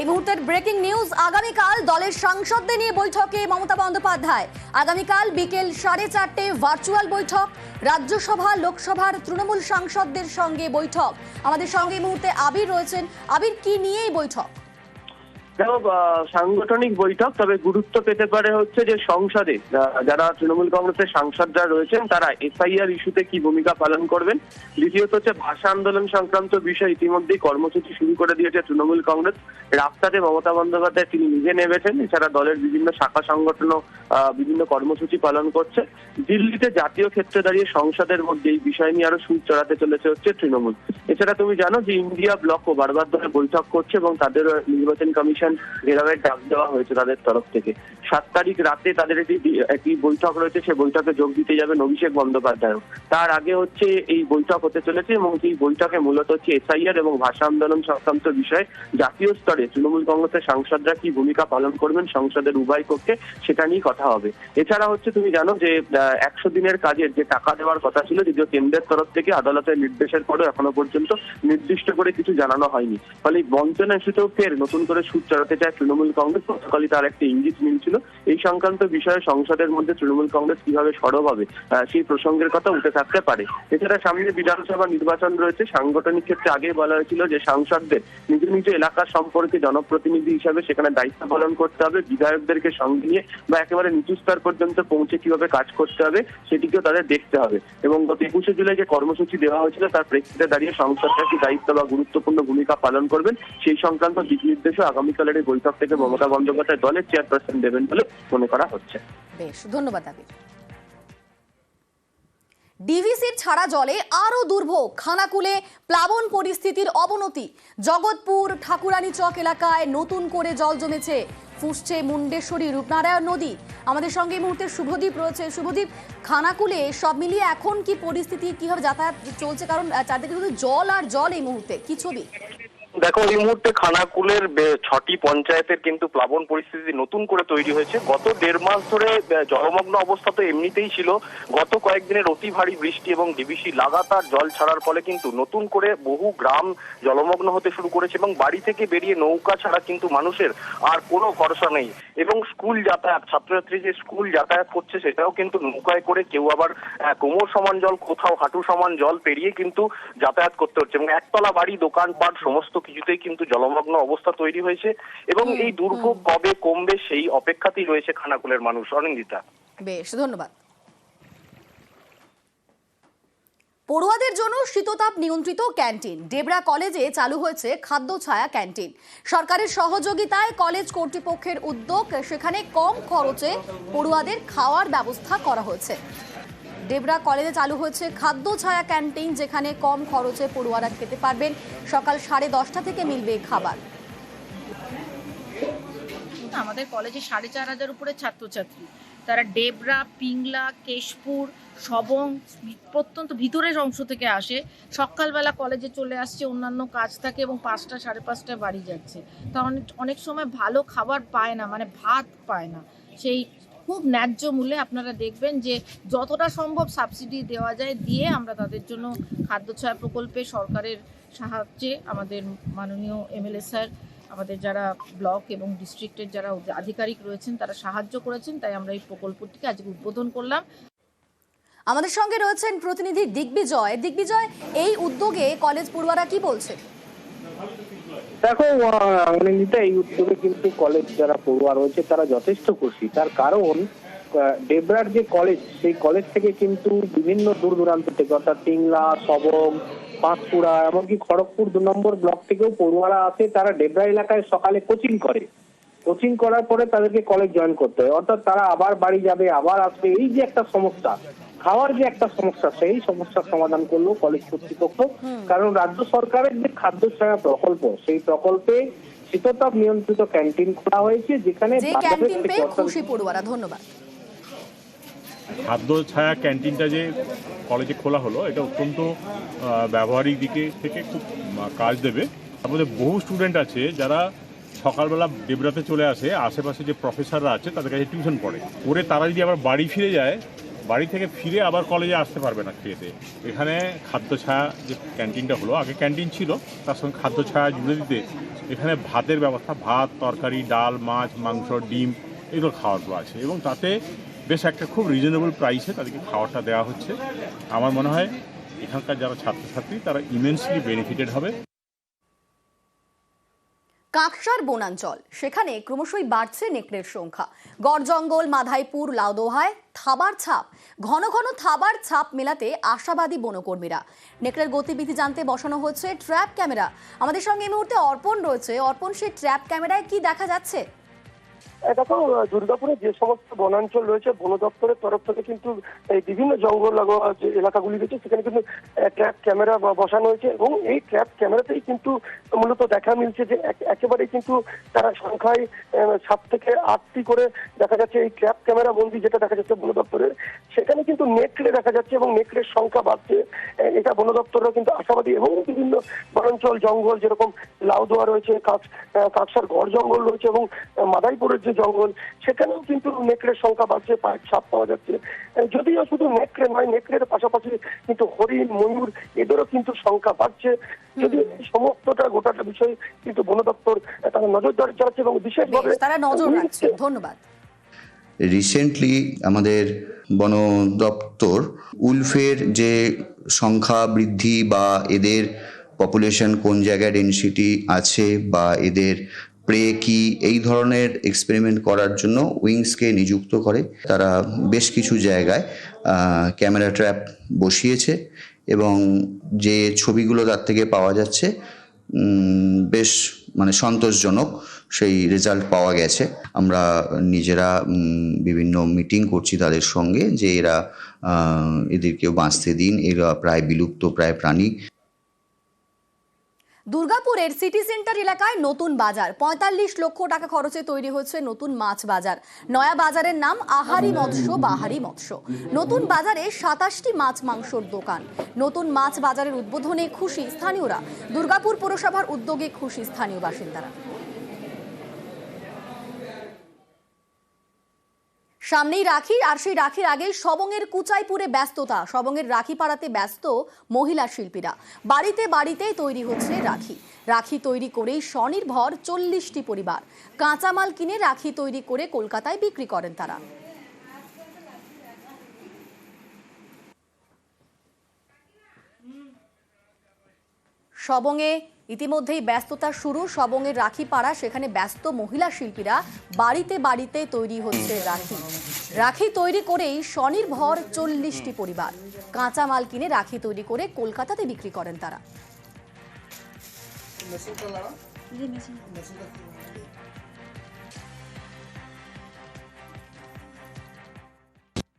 এই মুহূর্তের breaking news আগামীকাল দলের সাংসদদের নিয়ে বৈঠকে মমতা বন্দ্যোপাধ্যায়। আগামীকাল বিকেল সাড়ে চারটে ভার্চুয়াল বৈঠক, রাজ্যসভা, লোকসভার তৃণমূল সাংসদদের সঙ্গে বৈঠক। আমাদের সঙ্গে এই মুহূর্তে আবির রয়েছেন। আবির, কি নিয়েই বৈঠক? দেখো সাংগঠনিক বৈঠক, তবে গুরুত্ব পেতে পারে হচ্ছে যে সংসদে যারা তৃণমূল কংগ্রেসের সাংসদরা রয়েছেন, তারা এসআইআর ইস্যুতে কি ভূমিকা পালন করবেন? দ্বিতীয়ত হচ্ছে ভাষা আন্দোলন সংক্রান্ত বিষয় ইতিমধ্যেই কর্মসূচি শুরু করে দিয়েছে তৃণমূল কংগ্রেস। রাস্তাতে মমতা বন্দ্যোপাধ্যায় তিনি নিজে নেমেছেন, এছাড়া দলের বিভিন্ন শাখা সংগঠনও বিভিন্ন কর্মসূচি পালন করছে। দিল্লিতে জাতীয় ক্ষেত্রে দাঁড়িয়ে সংসদের মধ্যে এই বিষয় নিয়ে আরও সুর চড়াতে চলেছে হচ্ছে তৃণমূল। এছাড়া তুমি জানো যে ইন্ডিয়া ব্লকও বারবার ধরে বৈঠক করছে এবং তাদের নির্বাচন কমিশন ঘেরাওয়ের ডাক দেওয়া হয়েছে তাদের তরফ থেকে। সাত তারিখ রাতে তাদের একটি একটি বৈঠক রয়েছে, সে বৈঠকে যোগ দিতে যাবেন অভিষেক বন্দ্যোপাধ্যায় তার আগে হচ্ছে এই বৈঠক হতে চলেছে এবং এই বৈঠকে মূলত হচ্ছে এসআইআর এবং ভাষা আন্দোলন সংক্রান্ত বিষয়ে জাতীয় স্তরে তৃণমূল কংগ্রেসের সাংসদরা কি ভূমিকা পালন করবেন সংসদের উভয় পক্ষে, সেটা নিয়ে কথা হবে। এছাড়া হচ্ছে তুমি জানো যে একশো দিনের কাজের যে টাকা দেওয়ার কথা ছিল, যদিও কেন্দ্রের তরফ থেকে আদালতের নির্দেশের পরেও এখনও পর্যন্ত নির্দিষ্ট করে কিছু জানানো হয়নি। ফলে বঞ্চনা ইস্যুতেও ফের নতুন করে সুদ চড়াতে চায় তৃণমূল কংগ্রেস। গতকালই তার একটা ইঙ্গিত মিলছিল। এই সংক্রান্ত বিষয়ে সংসদের মধ্যে তৃণমূল কংগ্রেস কীভাবে সরব হবে সেই প্রসঙ্গের কথা উঠে থাকতে পারে। এছাড়া সামনে বিধানসভা নির্বাচন রয়েছে। সাংগঠনিক ক্ষেত্রে আগে বলা হয়েছিল যে সাংসদদের নিজ নিজ এলাকার সম্পর্কে জনপ্রতিনিধি হিসাবে সেখানে দায়িত্ব পালন করতে হবে। বিধায়কদেরকে সঙ্গে নিয়ে বা একেবারে নিচু স্তর পর্যন্ত পৌঁছে কীভাবে কাজ করতে হবে, সেটিকেও তাদের দেখতে হবে। এবং গত একুশে জুলাই যে কর্মসূচি দেওয়া হয়েছিল, তার প্রেক্ষিতে দাঁড়িয়ে সংসদটা কি দায়িত্ব বা গুরুত্বপূর্ণ ভূমিকা পালন করবেন, সেই সংক্রান্ত দিক নির্দেশও আগামীকালের এই বৈঠক থেকে মমতা বন্দ্যোপাধ্যায় দলের চেয়ারপারসন দেবেন বলে মনে করা হচ্ছে। বেশ, ধন্যবাদ আবির। ডিভিসির ছাড়া জলে আরও দুর্ভোগ, খানাকুলে প্লাবন পরিস্থিতির অবনতি। জগৎপুর, ঠাকুরানী চক এলাকায় নতুন করে জল জমেছে। ফুসছে মুন্ডেশ্বরী রূপনারায়ণ নদী। আমাদের সঙ্গে এই মুহূর্তে শুভদীপ রয়েছে। শুভদীপ, খানাকুলে সব মিলিয়ে এখন কি পরিস্থিতি, কীভাবে যাতায়াত চলছে? কারণ চারদিকে জল আর জল এই মুহূর্তে। কি ছবি? দেখো, এই মুহূর্তে খানাকুলের ছটি পঞ্চায়েতের কিন্তু প্লাবন পরিস্থিতি নতুন করে তৈরি হয়েছে। গত দেড় মাস ধরে জলমগ্ন অবস্থা তো এমনিতেই ছিল। গত কয়েকদিনের অতি ভারী বৃষ্টি এবং ডিবিসি লাগাতার জল ছাড়ার ফলে কিন্তু নতুন করে বহু গ্রাম জলমগ্ন হতে শুরু করেছে এবং বাড়ি থেকে বেরিয়ে নৌকা ছাড়া কিন্তু মানুষের আর কোনো ভরসা নেই। এবং স্কুল যাতায়াত, ছাত্রছাত্রী যে স্কুল যাতায়াত করছে, সেটাও কিন্তু নৌকায় করে কেউ আবার কোমর সমান জল, কোথাও হাঁটু সমান জল পেরিয়ে কিন্তু যাতায়াত করতে হচ্ছে। এবং একতলা বাড়ি, দোকানপাট, সমস্ত কিছুতেই কিন্তু জলমগ্ন অবস্থা তৈরি হয়েছে এবং এই দুর্ভোগ কবে কমবে সেই অপেক্ষাতেই রয়েছে খানাকুলের মানুষ। অনিন্দিতা বেশ ধন্যবাদ। পড়ুয়াদের জন্য শীততাপ নিয়ন্ত্রিত ক্যান্টিন। ডেবরা কলেজে চালু হয়েছে খাদ্য ছায়া ক্যান্টিন। সরকারের সহযোগিতায় কলেজ কর্তৃপক্ষের উদ্যোগ সেখানে কম খরচে পড়ুয়াদের খাওয়ার ব্যবস্থা করা হয়েছে। ডেবরা কলেজে চালু হয়েছে খাদ্য ছায়া ক্যান্টিন, যেখানে কম খরচে পড়ুয়ারা খেতে পারবেন। সকাল সাড়ে দশটা থেকে মিলবে খাবার। আমাদের কলেজে সাড়ে চার হাজার উপরে ছাত্রছাত্রী। তারা ডেবরা পিংলা, কেশপুর, সবং প্রত্যন্ত ভিতরের অংশ থেকে আসে। সকালবেলা কলেজে চলে আসছে, অন্যান্য কাজ থাকে এবং পাঁচটা, সাড়ে পাঁচটায় বাড়ি যাচ্ছে। তা অনেক অনেক সময় ভালো খাবার পায় না মানে ভাত পায় না। সেই খুব ন্যায্য মূল্যে আপনারা দেখবেন যে যতটা সম্ভব সাবসিডি দেওয়া যায় দিয়ে আমরা তাদের জন্য খাদ্য ছায়া প্রকল্পে সরকারের সাহায্যে আমাদের মাননীয় এমএলএ স্যার, আমাদের যারা ব্লক এবং ডিস্ট্রিক্টের যারা আধিকারিক রয়েছেন, তারা সাহায্য করেছেন, তাই আমরা এই প্রকল্পটিকে আজকে উদ্বোধন করলাম। আমাদের সঙ্গে রয়েছেন প্রতিনিধি দিগ্বিজয়। দিগ্বিজয়, এই উদ্যোগে কলেজ পড়ুয়ারা কি বলছে? দেখো অনিন্দিতা, এই উদ্যোগে কিন্তু কলেজ যারা পড়ুয়া রয়েছে, তারা যথেষ্ট খুশি। তার কারণ ডেবরার যে কলেজ সেই কলেজ থেকে কিন্তু বিভিন্ন দূর দূরান্ত থেকে, অর্থাৎ টিংলা, সবং, পাঁশকুড়া, এমনকি খড়গপুর দু নম্বর ব্লক থেকেও পড়ুয়ারা আসে, তারা ডেবরা এলাকায় সকালে কোচিং করে। কোচিং করার পরে তাদেরকে কলেজ জয়েন করতে হয়। অর্থাৎ তারা আবার বাড়ি যাবে, আবার আসবে, এই যে একটা সমস্যা। খাওয়ার যে একটা সমস্যা সেই সমস্যার সমাধান করল কলেজ কর্তৃপক্ষ। কারণ রাজ্য সরকারের যে খাদ্য ছায়া প্রকল্প সেই প্রকল্পে শীততাপ নিয়ন্ত্রিত ক্যান্টিন খোলা হয়েছে যেখানে ধন্যবাদ। খাদ্য ছায়া ক্যান্টিনটা যে কলেজে খোলা হলো এটা অত্যন্ত ব্যবহারিক দিকে থেকে খুব কাজ দেবে। মধ্যে বহু স্টুডেন্ট আছে যারা সকালবেলা ডেবরাতে চলে আসে আশেপাশে যে প্রফেসররা আছে তাদের কাছে টিউশন পড়ে। পড়ে তারা যদি আবার বাড়ি ফিরে যায় বাড়ি থেকে ফিরে আবার কলেজে আসতে পারবে না খেতে। এখানে খাদ্য ছায়া যে ক্যান্টিনটা হলো, আগে ক্যান্টিন ছিল, তার সঙ্গে খাদ্য ছায়া জুড়ে দিতে এখানে ভাতের ব্যবস্থা, ভাত, তরকারি, ডাল, মাছ, মাংস, ডিম, এগুলো খাওয়ারগুলো আছে। এবং তাতে বেশ একটা খুব রিজনেবল প্রাইসে তাদেরকে খাওয়ারটা দেওয়া হচ্ছে। আমার মনে হয় এখানকার যারা ছাত্রছাত্রী, তারা ইমেন্সলি বেনিফিটেড হবে। কাঁকসার বনাঞ্চল। সেখানে ক্রমশই বাড়ছে নেকড়ের সংখ্যা। গড় জঙ্গল, মাধাইপুর, লাউদোহায় থাবার ছাপ। ঘন ঘন থাবার ছাপ মেলাতে আশাবাদী বনকর্মীরা। নেকড়ের গতিবিধি জানতে বসানো হচ্ছে ট্র্যাপ ক্যামেরা। আমাদের সঙ্গে এই মুহূর্তে অর্পণ রয়েছে। অর্পণ, সেই ট্র্যাপ ক্যামেরায় কি দেখা যাচ্ছে? দেখো, দুর্গাপুরে যে সমস্ত বনাঞ্চল রয়েছে, বন দপ্তরের তরফ থেকে কিন্তু এই বিভিন্ন জঙ্গল লাগোয়া যে এলাকাগুলি রয়েছে, সেখানে কিন্তু ট্র্যাপ ক্যামেরা বসানো হয়েছে এবং এই ট্র্যাপ ক্যামেরাতেই কিন্তু মূলত দেখা মিলছে যে এক- একেবারেই কিন্তু তারা সংখ্যায় সাত থেকে আটটি করে দেখা যাচ্ছে এই ট্র্যাপ ক্যামেরা বন্দি যেটা দেখা যাচ্ছে বন দপ্তরের, সেখানে কিন্তু নেকড়ে দেখা যাচ্ছে এবং নেকড়ের সংখ্যা বাড়ছে। এটা বন দপ্তরও কিন্তু আশাবাদী এবং বিভিন্ন বনাঞ্চল, জঙ্গল যেরকম লাউদোয়া রয়েছে কাঁকসার গড় জঙ্গল রয়েছে এবং মাদাইপুরের যে জঙ্গল সেখানেও কিন্তু নেকড়ের সংখ্যা বাড়ছে পায়ের ছাপ পাওয়া যাচ্ছে। যদিও শুধু নেকড়ে নয় নেকড়ের পাশাপাশি কিন্তু হরিণ ময়ূর এদেরও কিন্তু সংখ্যা বাড়ছে। এই সমস্তটা গোটাটা বিষয় কিন্তু বন দপ্তর তারা নজরদারি চালাচ্ছে এবং বিশেষভাবে তারা নজর রাখছে। ধন্যবাদ। রিসেন্টলি আমাদের বন দপ্তর উলফের যে সংখ্যা বৃদ্ধি বা এদের পপুলেশন কোন জায়গায় ডেনসিটি আছে বা এদের প্রে কি এই ধরনের এক্সপেরিমেন্ট করার জন্য উইংসকে নিযুক্ত করে। তারা বেশ কিছু জায়গায় ক্যামেরা ট্র্যাপ বসিয়েছে এবং যে ছবিগুলো তার থেকে পাওয়া যাচ্ছে বেশ মানে সন্তোষজনক সেই রেজাল্ট পাওয়া গেছে। আমরা নিজেরা বিভিন্ন মিটিং করছি তাদের সঙ্গে যে এরা এদেরকেও বাঁচতে দিন। এরা প্রায় বিলুপ্ত, প্রায় প্রাণী। দুর্গাপুরের সিটি সেন্টার এলাকায় নতুন বাজার। পঁয়তাল্লিশ লক্ষ টাকা খরচে তৈরি হচ্ছে নতুন মাছ বাজার। নয়া বাজারের নাম আহারি মৎস্য, বাহারি মৎস্য। নতুন বাজারে সাতাশটি মাছ মাংসর দোকান। নতুন মাছ বাজারের উদ্বোধনে খুশি স্থানীয়রা। দুর্গাপুর পুরসভার উদ্যোগে খুশি স্থানীয় বাসিন্দারা। সামনেই রাখি, আর সেই রাখির আগে সবংয়ের কুচাইপুরে ব্যস্ততা। সবংয়ের রাখি পাড়াতে ব্যস্ত মহিলা শিল্পীরা। বাড়িতে বাড়িতে তৈরি হচ্ছে রাখি। রাখি তৈরি করেই স্বনির্ভর চল্লিশটি পরিবার। কাঁচামাল কিনে রাখি তৈরি করে কলকাতায় বিক্রি করেন তারা। সবংয়ে ইতিমধ্যেই ব্যস্ততা শুরু সবংয়ের রাখি পাড়া সেখানে ব্যস্ত মহিলা শিল্পীরা বাড়িতে বাড়িতে তৈরি হচ্ছে রাখি। রাখি তৈরি করেই স্বনির্ভর চল্লিশটি পরিবার। কাঁচামাল কিনে রাখি তৈরি করে কলকাতাতে বিক্রি করেন তারা।